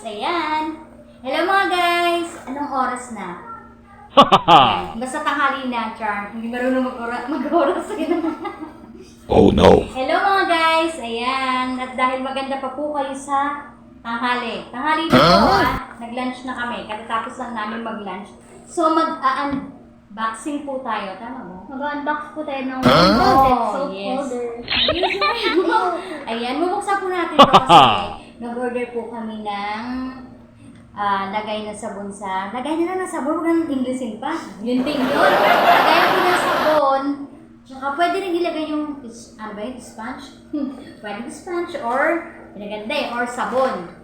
Ayan. Hello mga guys! Anong oras na? Ayan. Basta tanghali na, Char. Hindi marunong mag-oras. Mag-oras oh no. Hello mga guys! Ayan. At dahil maganda pa po kayo sa tanghali. Tanghali na po ah. Nag-lunch na kami. Katatapos lang namin mag-lunch. So mag-unboxing po tayo. Tama mo? Mag-unbox po tayo ng Oh, oh, yes. holder. Ayan, bubuksan po natin ito kasi nag-order po kami ng ah, lagay na sabon sa... Lagay na lang ng sabon, huwag nang Englishin pa. Yun din yun. Lagay po ng sabon. Tsaka pwede rin ilagay yung, ano ba yun, sponge? pwede yung sponge or, pinaganda eh, or sabon.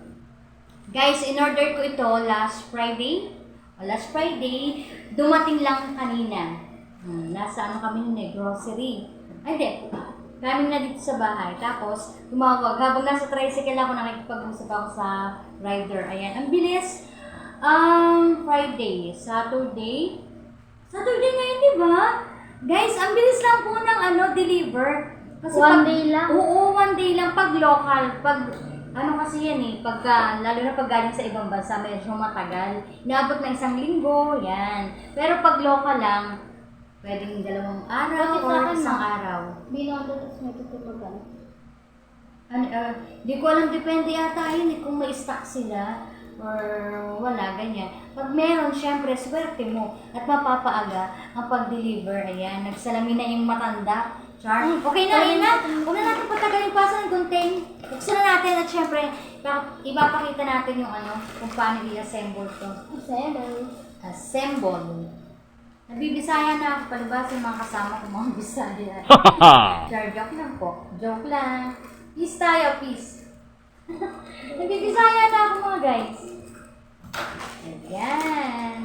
Guys, in-order ko ito last Friday. O last Friday, dumating lang kanina. Hmm, nasa ano kami nun eh, grocery. Ay, hindi. Kami na dito sa bahay. Tapos, tumawag. Habang nasa tricycle ako, nakikipag-usap ako sa rider. Ayan, ang bilis. Um, Friday, Saturday. Saturday ngayon, di ba? Guys, ang bilis lang po ng ano, deliver. Kasi One pag- day lang? Oo, one day lang. Pag local, pag ano kasi yan eh, pagka, lalo na pag galing sa ibang bansa, medyo matagal. Inaabot na isang linggo, yan. Pero pag local lang, pwedeng dalawang araw sa or akin, isang ma? araw. Binondo tapos may tututugan. Ano, uh, di ko alam, depende yata yun eh, kung may stock sila or wala, ganyan. Pag meron, syempre, swerte mo at mapapaaga ang pag-deliver. Ayan, nagsalamin na yung matanda. Char. Okay na, ayun na. Huwag na natin patagalin pa sa gunting. Buksan na natin at syempre, ipa- ipapakita natin yung ano, kung paano i-assemble to. Seven. Assemble. Nabibisaya na ako, palibas yung mga kasama ko mga bisaya. Char, joke lang po. Joke lang. Peace tayo, peace. Nabibisaya na ako mga guys. Ayan.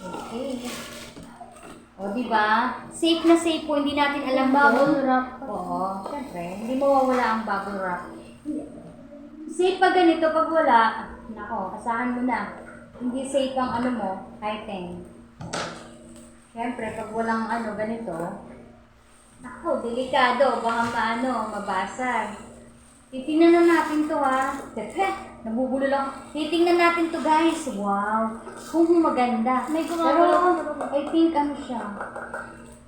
Okay. O, di ba? Safe na safe po. Hindi natin alam Bubble kung- wrap. Oo, syempre. Hindi mawawala ang bubble wrap. Safe pag ganito, pag wala, nako, asahan mo na. Hindi safe ang ano mo, item. Syempre, pag walang ano, ganito, nako, delikado, baka maano, mabasag. Titingnan na natin to ha. Tete, nabubulol ako. Titingnan natin to guys. Wow. Kung maganda. May Pero, gumagalaw. I think ano siya.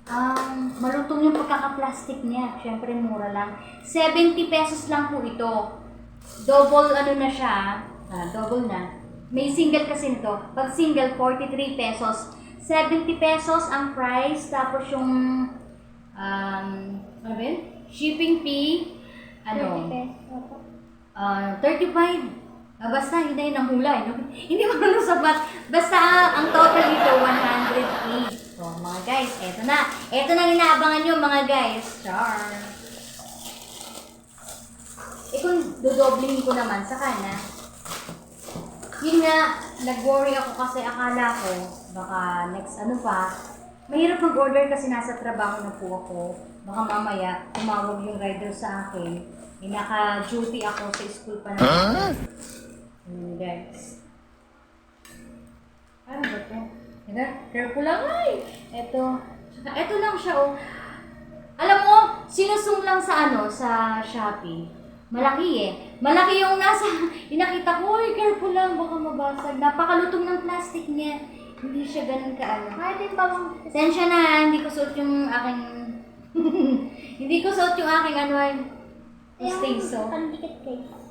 Um, marutong yung pagkaka-plastic niya. Siyempre, mura lang. 70 pesos lang po ito. Double ano na siya. Ah, double na. May single kasi nito. Pag single, 43 pesos. 70 pesos ang price. Tapos yung um, ano ba yun? Shipping fee, ano? 30 pesos. Ah, 35. Ah, basta, yun na yun ang hula. eh, No? Hindi mo ano sabat. Basta, ang total dito, 108. So, mga guys, eto na. Eto na ang inaabangan nyo, mga guys. Char. Eh, kung dodobling ko naman, saka na. Yun nga, nag-worry ako kasi akala ko, baka next ano pa, mahirap mag-order kasi nasa trabaho na po ako. Baka mamaya, tumawag yung rider sa akin. Eh, naka-duty ako sa school pa na. Hmm, guys. Ano ba to? Ito, careful lang ay. Ito. Ito lang siya oh. Alam mo, sinusum lang sa ano, sa Shopee. Malaki eh. Malaki yung nasa, inakita ko, uy, careful lang, baka mabasag. Napakalutong ng plastic niya. Hindi siya ganun kaano. Kahit yung bawang Sensya na, hindi ko suot yung aking... hindi ko suot yung aking ano ay... Pustiso. pandikit case.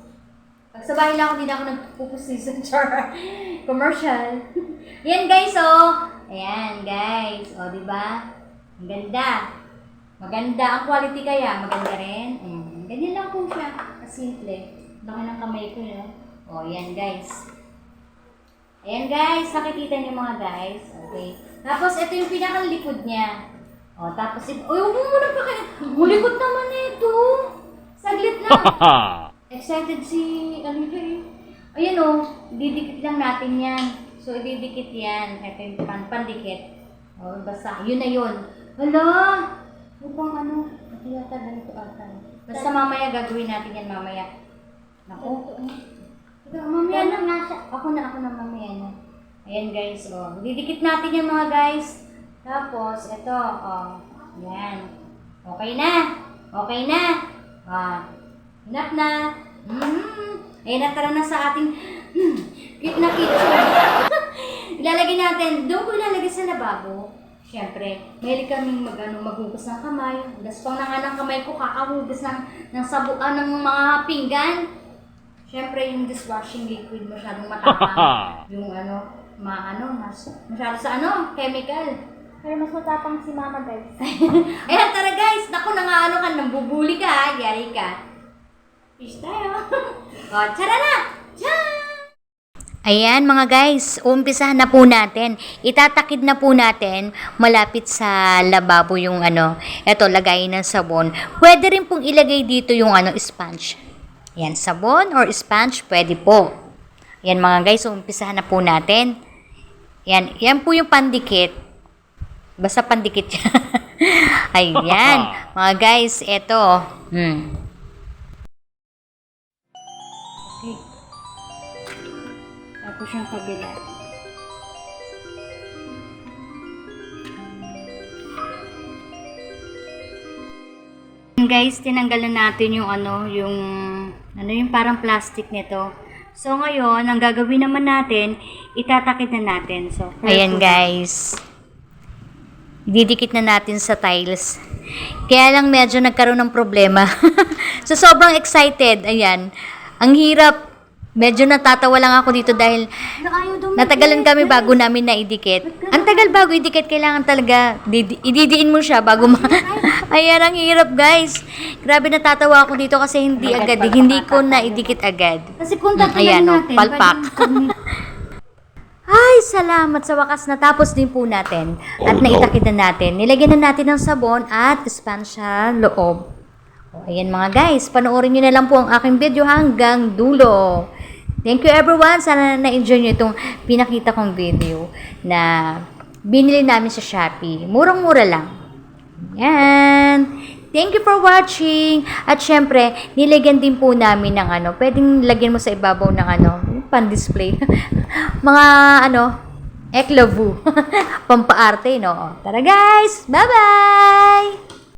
Pag sa bahay lang ako, hindi na ako nagpupustiso. Char. Commercial. Yan guys, oh. Ayan guys. O, di ba? Ang ganda. Maganda. Ang quality kaya, maganda rin. Mm. Ganyan lang po siya. Kasimple. Laki ng kamay ko, no? O, yan guys. Ayan guys, nakikita niyo mga guys. Okay. Tapos, ito yung pinakalikod niya. O, tapos, ito, uy, huwag mo muna pa kayo. Mulikod naman ito. Saglit lang. Excited si Alivia eh. Ayan o, didikit lang natin yan. So, ididikit yan. Ito yung pan pandikit. O, basta, yun na yun. Hala! Upang ano, ito yata ganito ata. Basta mamaya gagawin natin yan mamaya. Naku. Ito, mamaya na nga siya. Ako na, ako na mamaya. Ayan guys, o. Didikit natin yan mga guys. Tapos, ito, o. Yan. Okay na. Okay na. Ah, Hinap na. Mm. Ayun na, tara na sa ating hmm, cute na kitchen. ilalagay natin, doon ko ilalagay sa lababo. Siyempre, mahilig kaming mag, ano, maghugas ng kamay. Gaspang na nga ng kamay ko, kakahugas ng, ng sabuan ng mga pinggan. Siyempre, yung dishwashing liquid masyadong matapang. yung ano, ma, ano, mas, masyado sa ano, chemical. Pero mas matapang si mama guys. Ayan, tara guys. Naku, na nga ano ka, nambubuli ka ha. Yari ka. Fish tayo. o, tara na! Tiyaan! Ayan mga guys, umpisahan na po natin. Itatakid na po natin malapit sa lababo yung ano, eto lagay ng sabon. Pwede rin pong ilagay dito yung ano, sponge. Yan, sabon or sponge, pwede po. Yan mga guys, umpisahan na po natin. Yan, yan po yung pandikit. Basta pandikit yan. Ayan, mga guys, eto. Hmm. Okay. Tapos yung kabila. Guys, tinanggalan natin yung ano, yung ano yung parang plastic nito. So ngayon, ang gagawin naman natin, itatakid na natin. So, ayan guys. Didikit na natin sa tiles. Kaya lang medyo nagkaroon ng problema. so sobrang excited. Ayan. Ang hirap. Medyo natatawa lang ako dito dahil Natagalan kami bago namin na idikit. Ang tagal bago idikit, kailangan talaga didi- ididiin mo siya bago ma... Ayan, ang hirap guys. Grabe natatawa ako dito kasi hindi agad, hindi ko na idikit agad. Kasi kung Mm, ayan, oh, palpak. Ay, salamat sa wakas natapos din po natin. At Oh, no. naitakid na natin. Nilagyan na natin ng sabon at sa loob. O, ayan mga guys, panoorin nyo na lang po ang aking video hanggang dulo. Thank you everyone. Sana na-enjoy nyo itong pinakita kong video na binili namin sa Shopee. Murang-mura lang. Yan. Thank you for watching. At syempre, nilagyan din po namin ng ano, pwedeng lagyan mo sa ibabaw ng ano, pan-display. Mga ano, eklovu. Pampaarte, no? Tara guys! Bye-bye!